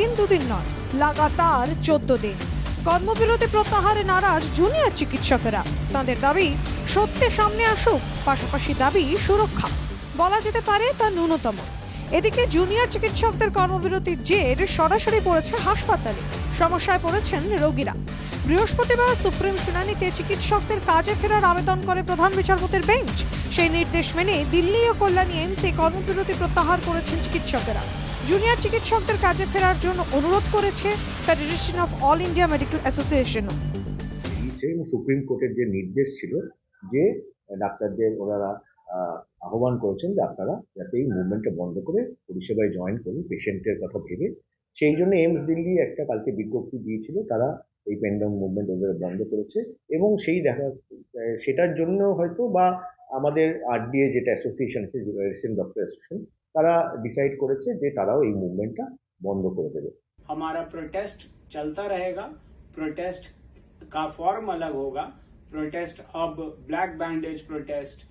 একদিন দুদিন নয়, লাগাতার চোদ্দ দিন। কর্মবিরতি প্রত্যাহারে নারাজ জুনিয়র চিকিৎসকেরা। তাদের দাবি, সত্যি সামনে আসুক, পাশাপাশি দাবি, সুরক্ষা। বলা যেতে পারে তা ন্যূনতম। এদিকে জুনিয়র চিকিৎসকদের কর্মবিরতির জের সরাসরি পড়েছে হাসপাতালে। সমস্যায় পড়েছেন রোগীরা। বৃহস্পতিবার সুপ্রিম শুনানিতে চিকিৎসকদের কাজে ফেরার আবেদন করে প্রধান বিচারপতির বেঞ্চ। সেই নির্দেশ মেনে দিল্লি ও কল্যাণী এইমসে কর্মবিরতি প্রত্যাহার করেছেন চিকিৎসকেরা। জুনিয়র চিকিৎসকদের কাজে ফেরার জন্য অনুরোধ করেছে federation of all India medical এবং সুপ্রিম কোর্টের যে নির্দেশ ছিল যে ডাক্তারদের ওনারা আহ্বান করেছেন যে আপনারা যাতে এই মুভমেন্টটা বন্ধ করে পরিষেবায় জয়েন করুন, পেশেন্টের কথা ভেবে। সেই জন্য এইমস দিল্লি একটা কালকে বিজ্ঞপ্তি দিয়েছিল, তারা এই পেন্ডাম মুভমেন্ট ওদের বন্ধ করেছে এবং সেই দেখা সেটার জন্য হয়তো বা আমাদের আরডিএ যেটা অ্যাসোসিয়েশন আছে রেসিডেন্ট ডক্টর অ্যাসোসিয়েশন তারা ডিসাইড করেছে যে তারাও এই মুভমেন্টটা বন্ধ করে দেবে हमारा प्रोटेस्ट चलता रहेगा प्रोटेस्ट का फॉर्म अलग होगा प्रोटेस्ट अब black bandage protest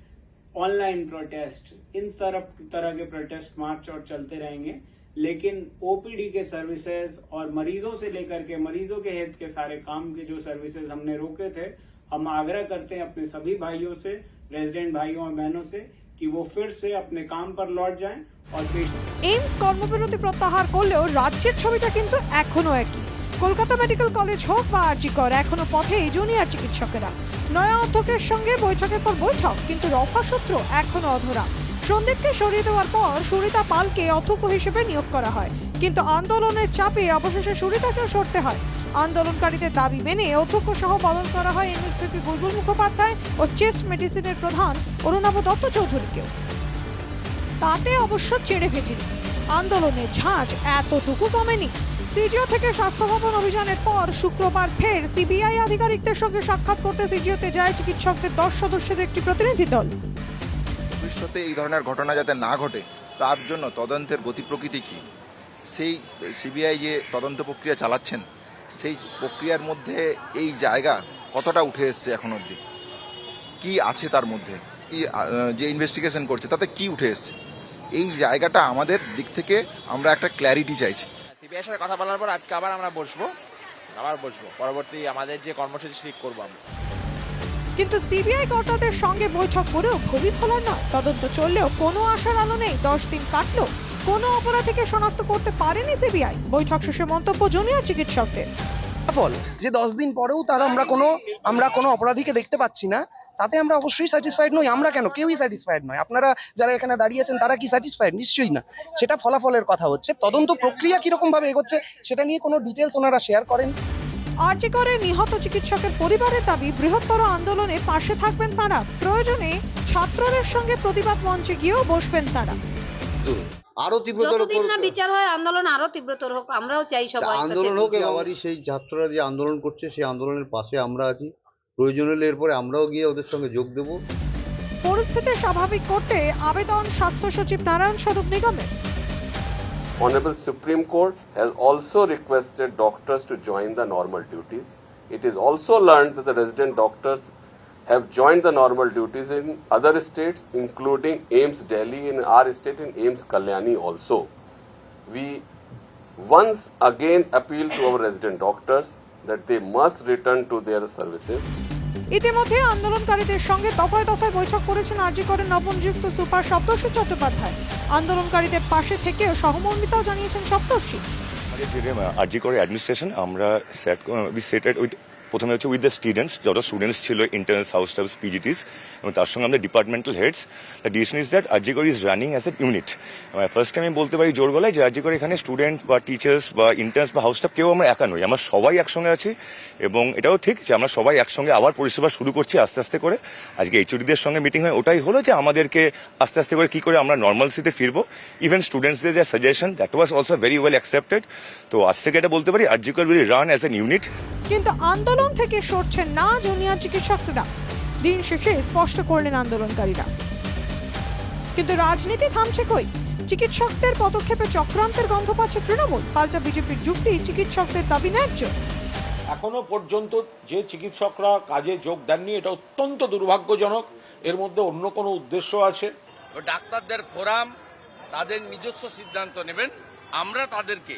online protest इन तरह तरह के प्रोटेस्ट मार्च और चलते रहेंगे लेकिन ओपीडी के सर्विसेज और मरीजों से लेकर के मरीजों के हित के सारे काम के जो सर्विसेज हमने रोके थे हम आग्रह करते हैं अपने सभी भाइयों से रेजिडेंट भाइयों और बहनों से कि वो फिर से अपने काम पर लौट जाएं और पेश এইমস কর্মবিরতি প্রত্যাহার করলেও রাজ্যের ছবিটা কিন্তু এখনো একই কলকাতা মেডিকেল কলেজ হোক বা আরজিকর এখনো পথেই জুনিয়র চিকিৎসকেরা নয়া অধ্যক্ষের সঙ্গে বৈঠকের পর বৈঠক কিন্তু রফা সূত্র এখনো অধরা সন্দীপকে সরিয়ে দেওয়ার পর সুরিতা পালকে অধ্যক্ষ হিসেবে নিয়োগ করা হয়। কিন্তু আন্দোলনের চাপে অবশেষে সুরিতাকেও সরতে হয়। আন্দোলনকারীদের দাবি মেনে অধ্যক্ষ সহ বদল করা হয় এনএসপিপি বুলবুল মুখোপাধ্যায় ও চেস্ট মেডিসিনের প্রধান অরুণাভ দত্ত চৌধুরীকেও। তাতে অবশ্য চেড়ে ভেজেনি আন্দোলনের ঝাঁজ এতটুকু কমেনি। সিজিও থেকে স্বাস্থ্য ভবন অভিযানের পর শুক্রবার ফের সিবিআই আধিকারিকদের সঙ্গে সাক্ষাৎ করতে সিজিওতে যায় চিকিৎসকদের দশ সদস্যের একটি প্রতিনিধি দল। ভবিষ্যতে এই ধরনের ঘটনা যাতে না ঘটে, তার জন্য তদন্তের গতি প্রকৃতি কী? সেই সিবিআই যে তদন্ত প্রক্রিয়া চালাচ্ছেন, সেই প্রক্রিয়ার মধ্যে এই জায়গা কতটা উঠে এসছে এখন অবধি? কি আছে তার মধ্যে? কি যে ইনভেস্টিগেশন করছে, তাতে কি উঠে এসছে? এই জায়গাটা আমাদের দিক থেকে আমরা একটা ক্ল্যারিটি চাইছি। সিবিআই সাথে কথা বলার পর আজকে আবার আমরা বসবো, আবার বসবো। পরবর্তী আমাদের যে কর্মসূচি ঠিক করব আমরা। কিন্তু সিবিআই কর্তাদের সঙ্গে বৈঠক করেও ভবি ফলার নয়। তদন্ত চললেও কোনো আশার আলো নেই। দশ দিন কাটলো। কোনো অপরাধীকে শনাক্ত করতে পারেনি সিবিআই। বৈঠক শেষে মন্তব্য জুনিয়র চিকিৎসকদের। ফল যে দশ দিন পরেও তারা আমরা কোনো আমরা কোনো অপরাধীকে দেখতে পাচ্ছি না, তাতে আমরা অবশ্যই স্যাটিসফাইড নই। আমরা কেন? কেউই স্যাটিসফাইড নয়। আপনারা যারা এখানে দাঁড়িয়ে আছেন, তারা কি স্যাটিসফাইড নিশ্চয়ই না। সেটা ফলাফলের কথা হচ্ছে। তদন্ত প্রক্রিয়া কীরকম ভাবে এগোচ্ছে, সেটা নিয়ে কোনো ডিটেলস ওনারা শেয়ার করেন আরজি করে নিহত চিকিৎসকের পরিবারের দাবি বৃহত্তর আন্দোলনে পাশে থাকবেন তারা। প্রয়োজনে ছাত্রদের সঙ্গে প্রতিবাদ মঞ্চে গিয়েও বসবেন তারা। আরও তীব্রতর যতদিন না বিচার হয় আন্দোলন আরও তীব্রতর হোক আমরাও চাই সবাই আন্দোলন হোক সেই ছাত্ররা যে আন্দোলন করছে সেই আন্দোলনের পাশে আমরা আছি। প্রয়োজন হলে এরপরে আমরাও গিয়ে ওদের সঙ্গে যোগ দেবো। পরিস্থিতি স্বাভাবিক করতে আবেদন স্বাস্থ্য সচিব নারায়ণ স্বরূপ নিগমের। Honorable Supreme Court has also requested doctors to join the normal duties. It is also learned that the resident doctors have joined the normal duties in other states, including AIMS Delhi, in our state, in AIMS Kalyani also. We once again appeal to our resident doctors that they must return to their services. ইতিমধ্যে আন্দোলনকারীদের সঙ্গে দফায় দফায় বৈঠক করেছেন আর্জি করেন নবনিযুক্ত সুপার সপ্তর্ষি চট্টোপাধ্যায়। আন্দোলনকারীদের পাশে থেকে সহমর্মিতাও জানিয়েছেন সপ্তর্ষি। আর্জি করে অ্যাডমিনিস্ট্রেশন আমরা সেট সেটেড উইথ প্রথমে হচ্ছে উইথ দ্য স্টুডেন্টস যত স্টুডেন্টস ছিল ইন্টার্নস হাউস স্টাফস পিজিটিস এবং তার সঙ্গে আমাদের departmental heads the decision is that RG Kar is running as a unit first time আমি বলতে পারি জোর গলায় যে আরজি করে এখানে স্টুডেন্ট বা টিচার্স বা ইন্টার্নস বা হাউস স্টাফ কেউ আমরা একা নই। আমরা সবাই একসঙ্গে আছি এবং এটাও ঠিক যে আমরা সবাই একসঙ্গে আবার পরিষেবা শুরু করছি আস্তে আস্তে করে। আজকে এইচওডিদের সঙ্গে মিটিং হয়, ওটাই হলো যে আমাদেরকে আস্তে আস্তে করে কি করে আমরা নর্মালসিতে ফিরবো। ইভেন স্টুডেন্টসদের যে suggestion that was also very well accepted তো আজ থেকে এটা বলতে পারি RG Kar will run as an unit কিন্তু আন্দোলন থেকে সরছেন না জুনিয়র চিকিৎসকরা। দিন শেষে স্পষ্ট করলেন আন্দোলনকারীরা। কিন্তু রাজনীতি থামছে কই? চিকিৎসকদের পদক্ষেপে চক্রান্তের গন্ধ পাচ্ছে তৃণমূল। পাল্টা বিজেপির যুক্তি চিকিৎসকদের দাবি ন্যায্য। এখনও পর্যন্ত যে চিকিৎসকরা কাজে যোগ দেননি এটা অত্যন্ত দুর্ভাগ্যজনক। এর মধ্যে অন্য কোনো উদ্দেশ্য আছে? ডাক্তারদের ফোরাম তাদের নিজস্ব সিদ্ধান্ত নেবেন। আমরা তাদেরকে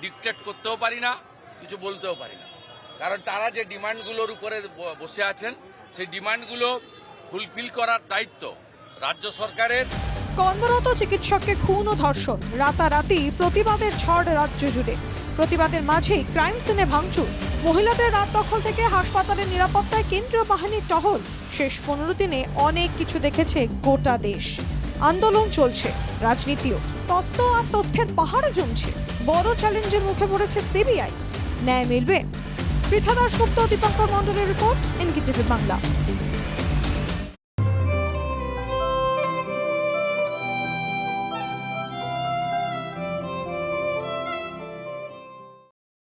ডিকটেট করতেও পারি না কিছু বলতেও পারি না। কারণ তারা যে ডিমান্ডগুলোর উপরে বসে আছেন, সেই ডিমান্ডগুলো ফুলফিল করার দায়িত্ব রাজ্য সরকারের। কর্মরত চিকিৎসককে খুন ও ধর্ষণ, রাতারাতি প্রতিবাদের ঝড় রাজ্য জুড়ে। প্রতিবাদের মাঝেই ক্রাইম সিনে ভাঙচুর। মহিলাদের রাত দখল থেকে হাসপাতালের নিরাপত্তায় কেন্দ্রীয় বাহিনীর টহল। শেষ পনেরো দিনে অনেক কিছু দেখেছে গোটা দেশ। আন্দোলন চলছে, রাজনীতিও। তত্ত্ব আর তথ্যের পাহাড় জমছে। বড় চ্যালেঞ্জের মুখে পড়েছে সিবিআই। ন্যায় মিলবে পৃথা দাসগুপ্ত দীপঙ্কর মন্ডলের রিপোর্ট এনকিটিভি বাংলা।